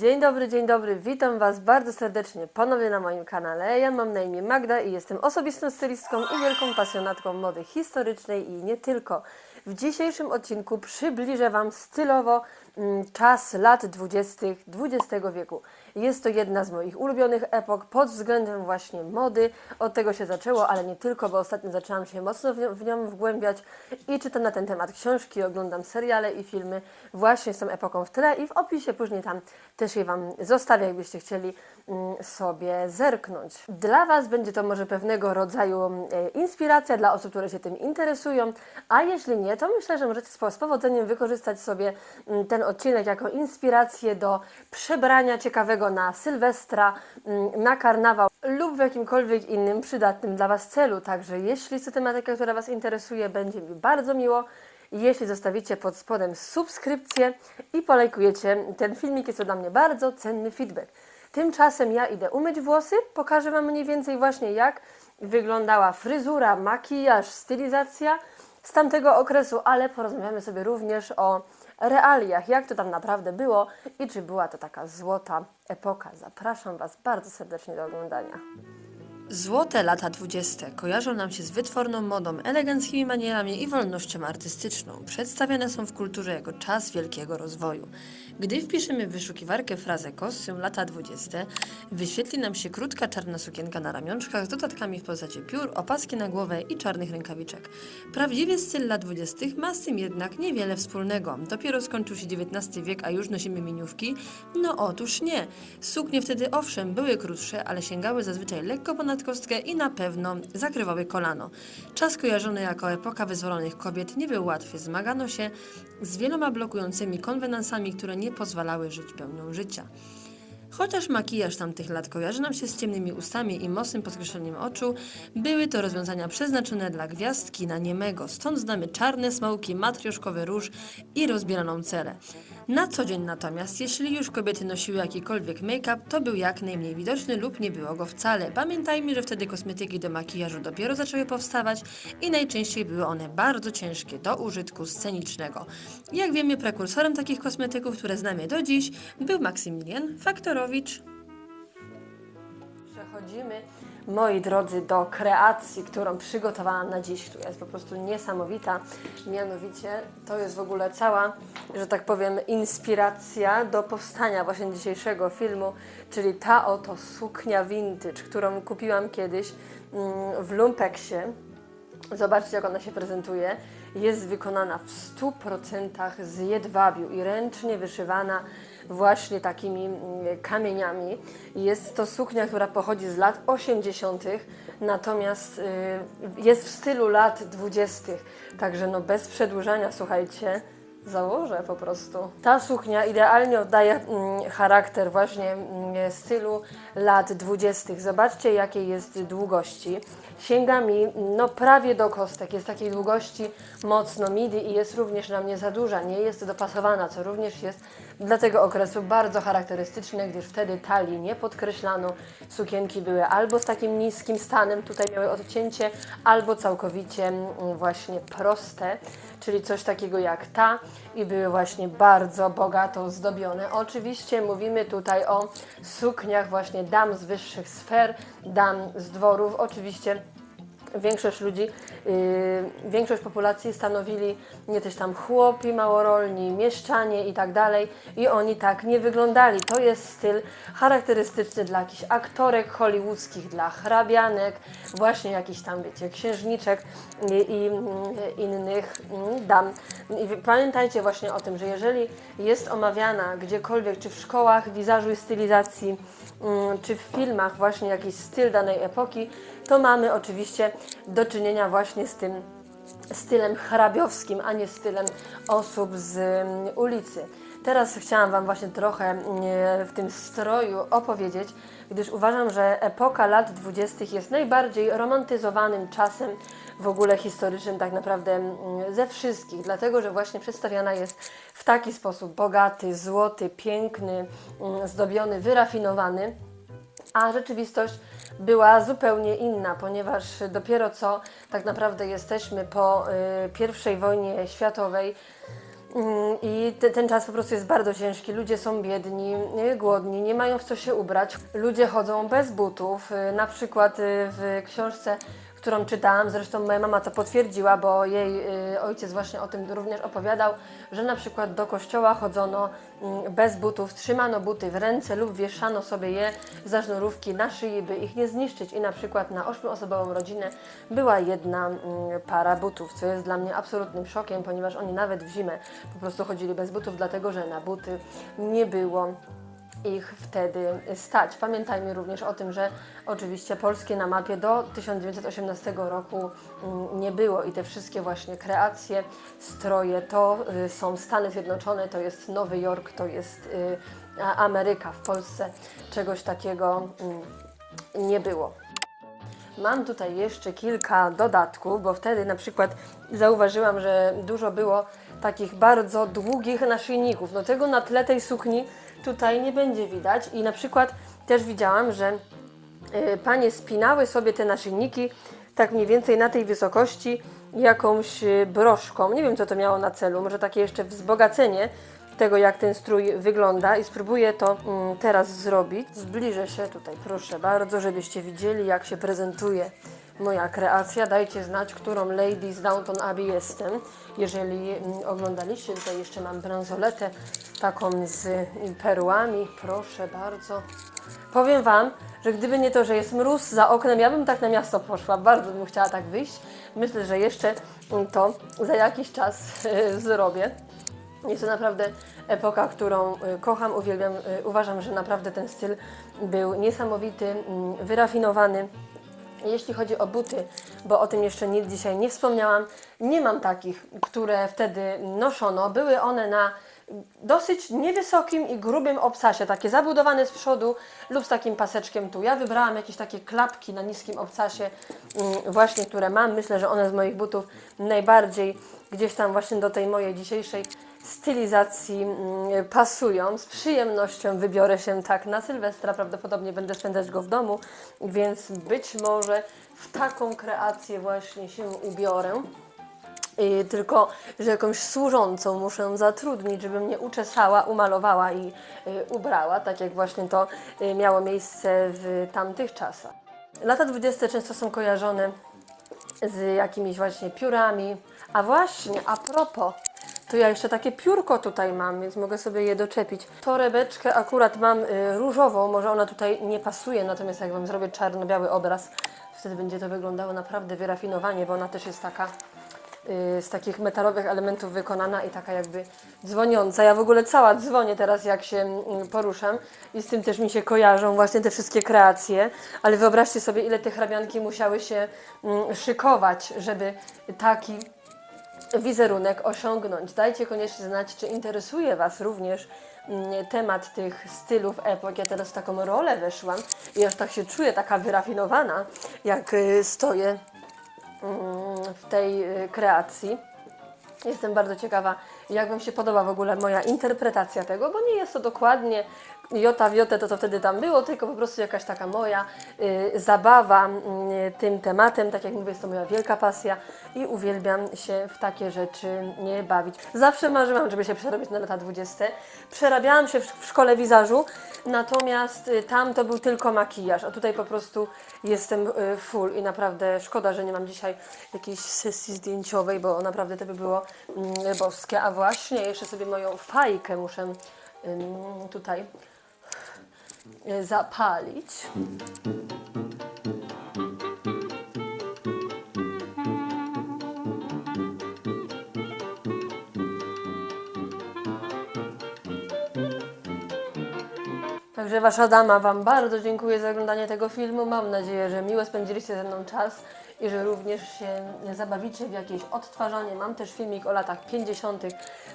Dzień dobry, dzień dobry, witam Was bardzo serdecznie ponownie na moim kanale. Ja mam na imię Magda i jestem osobistą stylistką i wielką pasjonatką mody historycznej i nie tylko. W dzisiejszym odcinku przybliżę Wam stylowo czas lat 20. XX wieku. Jest to jedna z moich ulubionych epok pod względem właśnie mody. Od tego się zaczęło, ale nie tylko, bo ostatnio zaczęłam się mocno w nią, wgłębiać i czytam na ten temat książki, oglądam seriale i filmy właśnie z tą epoką w tle i w opisie później tam też je Wam zostawię, jakbyście chcieli mm, sobie zerknąć. Dla Was będzie to może pewnego rodzaju e, inspiracja dla osób, które się tym interesują, a jeśli nie, to myślę, że możecie z powodzeniem wykorzystać sobie mm, ten odcinek jako inspirację do przebrania ciekawego na Sylwestra, mm, na karnawał lub w jakimkolwiek innym przydatnym dla Was celu. Także jeśli jest to tematyka, która Was interesuje, będzie mi bardzo miło. Jeśli zostawicie pod spodem subskrypcję i polajkujecie ten filmik, jest to dla mnie bardzo cenny feedback. Tymczasem ja idę umyć włosy, pokażę Wam mniej więcej właśnie jak wyglądała fryzura, makijaż, stylizacja z tamtego okresu, ale porozmawiamy sobie również o realiach, jak to tam naprawdę było i czy była to taka złota epoka. Zapraszam Was bardzo serdecznie do oglądania. Złote lata dwudzieste kojarzą nam się z wytworną modą, eleganckimi manierami i wolnością artystyczną. Przedstawiane są w kulturze jako czas wielkiego rozwoju. Gdy wpiszemy w wyszukiwarkę frazę kostium lata dwudzieste, wyświetli nam się krótka czarna sukienka na ramionczkach z dodatkami w postaci piór, opaski na głowę i czarnych rękawiczek. Prawdziwy styl lat dwudziestych ma z tym jednak niewiele wspólnego. Dopiero skończył się XIX wiek, a już nosimy miniówki? No otóż nie. Suknie wtedy owszem były krótsze, ale sięgały zazwyczaj lekko ponad kostkę i na pewno zakrywały kolano. Czas kojarzony jako epoka wyzwolonych kobiet nie był łatwy. Zmagano się z wieloma blokującymi konwenansami, które nie pozwalały żyć pełnią życia. Chociaż makijaż tamtych lat kojarzy nam się z ciemnymi ustami i mocnym podkreśleniem oczu, były to rozwiązania przeznaczone dla gwiazdki na niemego, stąd znamy czarne smoki, matrioszkowy róż i rozbieraną cerę. Na co dzień natomiast, jeśli już kobiety nosiły jakikolwiek make-up, to był jak najmniej widoczny lub nie było go wcale. Pamiętajmy, że wtedy kosmetyki do makijażu dopiero zaczęły powstawać i najczęściej były one bardzo ciężkie do użytku scenicznego. Jak wiemy, prekursorem takich kosmetyków, które znamy do dziś, był Maksymilian Przechodzimy, moi drodzy, do kreacji, którą przygotowałam na dziś, która jest po prostu niesamowita. Mianowicie to jest w ogóle cała, że tak powiem, inspiracja do powstania właśnie dzisiejszego filmu, czyli ta oto suknia vintage, którą kupiłam kiedyś mm, w Lumpeksie. Zobaczcie, jak ona się prezentuje. Jest wykonana w 100% z jedwabiu i ręcznie wyszywana właśnie takimi mm, kamieniami. Jest to suknia, która pochodzi z lat 80., natomiast y, jest w stylu lat 20. Także no bez przedłużania, słuchajcie, założę po prostu. Ta suknia idealnie oddaje mm, charakter właśnie mm, stylu lat 20. Zobaczcie, jakiej jest długości. Sięga mi no prawie do kostek. Jest takiej długości mocno midi i jest również na mnie za duża. Nie jest dopasowana, co również jest dla tego okresu bardzo charakterystyczne, gdyż wtedy talii nie podkreślano. Sukienki były albo z takim niskim stanem, tutaj miały odcięcie, albo całkowicie mm, właśnie proste, czyli coś takiego jak ta i były właśnie bardzo bogato zdobione. Oczywiście mówimy tutaj o sukniach właśnie dam z wyższych sfer, dam z dworów. Oczywiście większość ludzi, yy, większość populacji stanowili nie też tam chłopi małorolni, mieszczanie i tak dalej i oni tak nie wyglądali. To jest styl charakterystyczny dla jakichś aktorek hollywoodzkich, dla hrabianek, właśnie jakichś tam, wiecie, księżniczek i, i innych mm, dam. I pamiętajcie właśnie o tym, że jeżeli jest omawiana gdziekolwiek, czy w szkołach wizażu i stylizacji, mm, czy w filmach właśnie jakiś styl danej epoki, to mamy oczywiście do czynienia właśnie z tym stylem hrabiowskim, a nie stylem osób z mm, ulicy. Teraz chciałam Wam właśnie trochę mm, w tym stroju opowiedzieć, gdyż uważam, że epoka lat 20. jest najbardziej romantyzowanym czasem w ogóle historycznym tak naprawdę mm, ze wszystkich, dlatego że właśnie przedstawiana jest w taki sposób bogaty, złoty, piękny, zdobiony, wyrafinowany a rzeczywistość była zupełnie inna, ponieważ dopiero co tak naprawdę jesteśmy po y, I wojnie światowej. Mm, I te, ten czas po prostu jest bardzo ciężki. Ludzie są biedni, nie, głodni, nie mają w co się ubrać. Ludzie chodzą bez butów. Y, Na przykład y, w książce, którą czytałam, zresztą moja mama to potwierdziła, bo jej y, ojciec właśnie o tym również opowiadał, że na przykład do kościoła chodzono mm, bez butów, trzymano buty w ręce lub wieszano sobie je za sznurówki na szyi, by ich nie zniszczyć. I na przykład na ośmioosobową rodzinę była jedna mm, para butów, co jest dla mnie absolutnym szokiem, ponieważ oni nawet w zimę po prostu chodzili bez butów, dlatego że na buty nie było ich wtedy stać. Pamiętajmy również o tym, że oczywiście polskie na mapie do 1918 roku mm, nie było i te wszystkie właśnie kreacje, stroje to y, są Stany Zjednoczone, to jest Nowy Jork, to jest y, Ameryka. W Polsce czegoś takiego mm, nie było. Mam tutaj jeszcze kilka dodatków, bo wtedy na przykład zauważyłam, że dużo było takich bardzo długich naszyjników. No tego na tle tej sukni tutaj nie będzie widać i na przykład też widziałam, że y, panie spinały sobie te naszyjniki tak mniej więcej na tej wysokości jakąś y, broszką. Nie wiem, co to miało na celu, może takie jeszcze wzbogacenie tego, jak ten strój wygląda i spróbuję to mm, teraz zrobić. Zbliżę się tutaj, proszę bardzo, żebyście widzieli, jak się prezentuje moja kreacja. Dajcie znać, którą Lady z Downton Abbey jestem. Jeżeli mm, oglądaliście, tutaj jeszcze mam bransoletę taką z perłami. Proszę bardzo. Powiem Wam, że gdyby nie to, że jest mróz za oknem, ja bym tak na miasto poszła. Bardzo bym chciała tak wyjść. Myślę, że jeszcze mm, to za jakiś czas zrobię. Jest to naprawdę epoka, którą y, kocham, uwielbiam. Y, Uważam, że naprawdę ten styl był niesamowity, mm, wyrafinowany. Jeśli chodzi o buty, bo o tym jeszcze nic dzisiaj nie wspomniałam, nie mam takich, które wtedy noszono. Były one na dosyć niewysokim i grubym obcasie, takie zabudowane z przodu lub z takim paseczkiem tu. Ja wybrałam jakieś takie klapki na niskim obcasie, mm, właśnie które mam. Myślę, że one z moich butów najbardziej gdzieś tam właśnie do tej mojej dzisiejszej stylizacji mm, pasują. Z przyjemnością wybiorę się tak na Sylwestra, prawdopodobnie będę spędzać go w domu, więc być może w taką kreację właśnie się ubiorę. I tylko, że jakąś służącą muszę zatrudnić, żeby mnie uczesała, umalowała i y, ubrała, tak jak właśnie to y, miało miejsce w tamtych czasach. Lata 20 często są kojarzone z jakimiś właśnie piórami. A właśnie, a propos, to ja jeszcze takie piórko tutaj mam, więc mogę sobie je doczepić. Torebeczkę akurat mam y, różową, może ona tutaj nie pasuje, natomiast jak Wam zrobię czarno-biały obraz, wtedy będzie to wyglądało naprawdę wyrafinowanie, bo ona też jest taka y, z takich metalowych elementów wykonana i taka jakby dzwoniąca. Ja w ogóle cała dzwonię teraz, jak się mm, poruszam i z tym też mi się kojarzą właśnie te wszystkie kreacje, ale wyobraźcie sobie, ile te hrabianki musiały się mm, szykować, żeby taki wizerunek osiągnąć. Dajcie koniecznie znać, czy interesuje Was również mm, temat tych stylów epok. Ja teraz w taką rolę weszłam i aż tak się czuję taka wyrafinowana, jak y, stoję mm, w tej y, kreacji. Jestem bardzo ciekawa, jak Wam się podoba w ogóle moja interpretacja tego, bo nie jest to dokładnie jota w jotę to, co wtedy tam było, tylko po prostu jakaś taka moja y, zabawa y, tym tematem. Tak jak mówię, jest to moja wielka pasja i uwielbiam się w takie rzeczy nie bawić. Zawsze marzyłam, żeby się przerobić na lata 20. Przerabiałam się w, w szkole wizażu, natomiast y, tam to był tylko makijaż, a tutaj po prostu jestem y, full i naprawdę szkoda, że nie mam dzisiaj jakiejś sesji zdjęciowej, bo naprawdę to by było mm, boskie. A właśnie, jeszcze sobie moją fajkę muszę ym, tutaj y, zapalić. Także Wasza dama Wam bardzo dziękuję za oglądanie tego filmu. Mam nadzieję, że miło spędziliście ze mną czas i że również się zabawicie w jakieś odtwarzanie. Mam też filmik o latach 50.,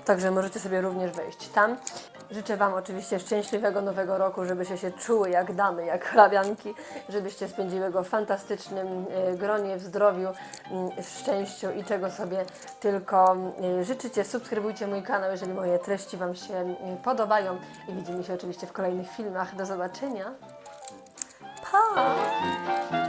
także możecie sobie również wejść tam. Życzę Wam oczywiście szczęśliwego nowego roku, żebyście się czuły jak damy, jak hrabianki, żebyście spędziły go w fantastycznym e, gronie, w zdrowiu, m, w szczęściu i czego sobie tylko e, życzycie. Subskrybujcie mój kanał, jeżeli moje treści Wam się m, podobają i widzimy się oczywiście w kolejnych filmach. Do zobaczenia. Pa!